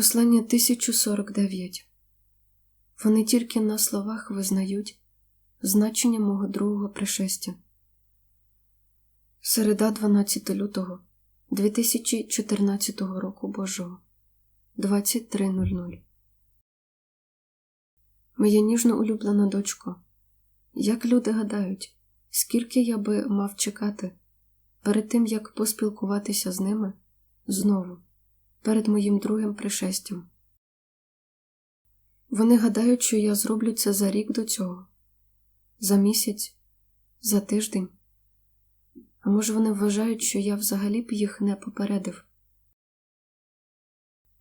Послання 1049 Вони тільки на словах визнають значення мого другого пришестя. Середа 12 лютого 2014 року Божого 23.00 Моя ніжно улюблена дочко. Як люди гадають, скільки я би мав чекати перед тим, як поспілкуватися з ними знову? Перед моїм другим пришестям. Вони гадають, що я зроблю це за рік до цього, за місяць, за тиждень. А може, вони вважають, що я взагалі б їх не попередив.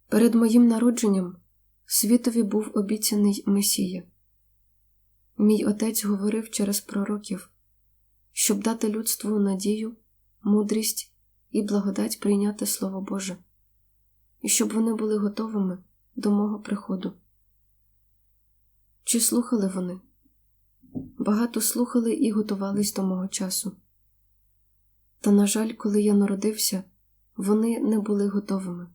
Перед моїм народженням світові був обіцяний Месія. Мій отець говорив через пророків, щоб дати людству надію, мудрість і благодать прийняти Слово Боже і щоб вони були готовими до мого приходу. Чи слухали вони? Багато слухали і готувались до мого часу. Та, на жаль, коли я народився, вони не були готовими.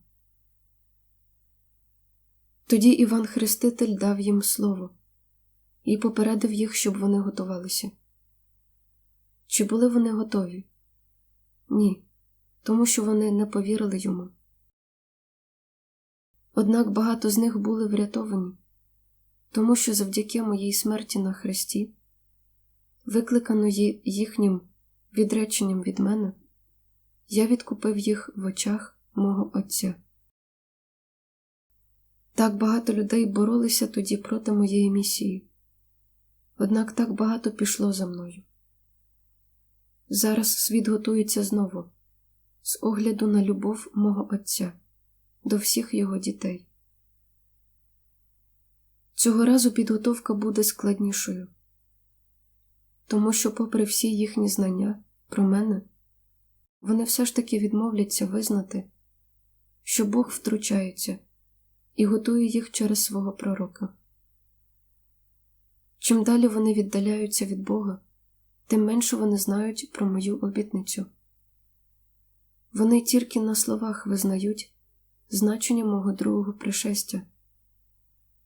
Тоді Іван Хреститель дав їм слово і попередив їх, щоб вони готувалися. Чи були вони готові? Ні, тому що вони не повірили йому. Однак багато з них були врятовані, тому що завдяки моїй смерті на хресті, викликаної їхнім відреченням від мене, я відкупив їх в очах мого Отця. Так багато людей боролися тоді проти моєї місії, однак так багато пішло за мною. Зараз світ готується знову, з огляду на любов мого Отця до всіх його дітей. Цього разу підготовка буде складнішою, тому що, попри всі їхні знання про мене, вони все ж таки відмовляться визнати, що Бог втручається і готує їх через свого пророка. Чим далі вони віддаляються від Бога, тим менше вони знають про мою обітницю. Вони тільки на словах визнають значення мого другого пришестя,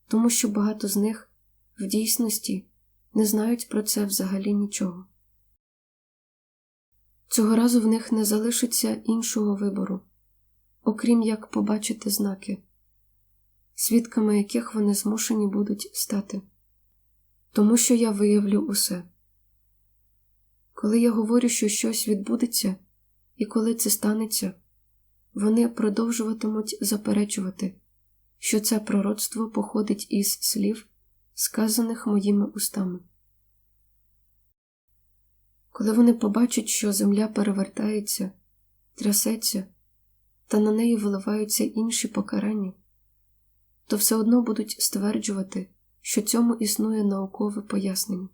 тому що багато з них в дійсності не знають про це взагалі нічого. Цього разу в них не залишиться іншого вибору, окрім як побачити знаки, свідками яких вони змушені будуть стати, тому що я виявлю усе. Коли я говорю, що щось відбудеться, і коли це станеться вони продовжуватимуть заперечувати, що це пророцтво походить із слів, сказаних моїми устами. Коли вони побачать, що земля перевертається, трясеться, та на неї виливаються інші покарання, то все одно будуть стверджувати, що цьому існує наукове пояснення.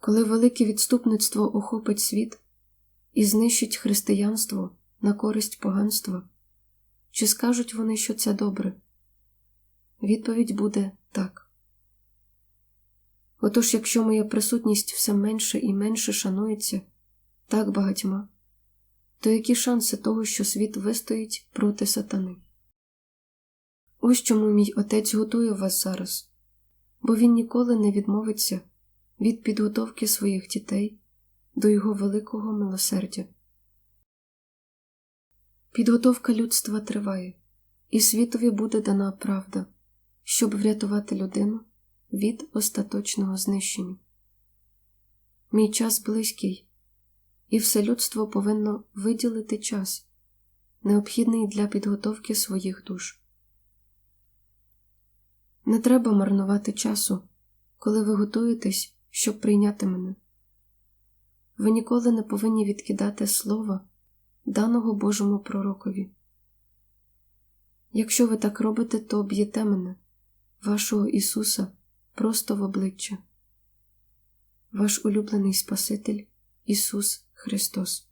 Коли велике відступництво охопить світ і знищить християнство на користь поганства? Чи скажуть вони, що це добре? Відповідь буде так. Отож, якщо моя присутність все менше і менше шанується так багатьма, то які шанси того, що світ вистоїть проти сатани? Ось чому мій отець готує вас зараз, бо він ніколи не відмовиться від підготовки своїх дітей до його великого милосердя. Підготовка людства триває, і світові буде дана правда, щоб врятувати людину від остаточного знищення. Мій час близький, і все людство повинно виділити час, необхідний для підготовки своїх душ. Не треба марнувати часу, коли ви готуєтесь, щоб прийняти мене. Ви ніколи не повинні відкидати слова даного Божому пророкові. Якщо ви так робите, то об'єте мене, вашого Ісуса, просто в обличчя. Ваш улюблений Спаситель Ісус Христос.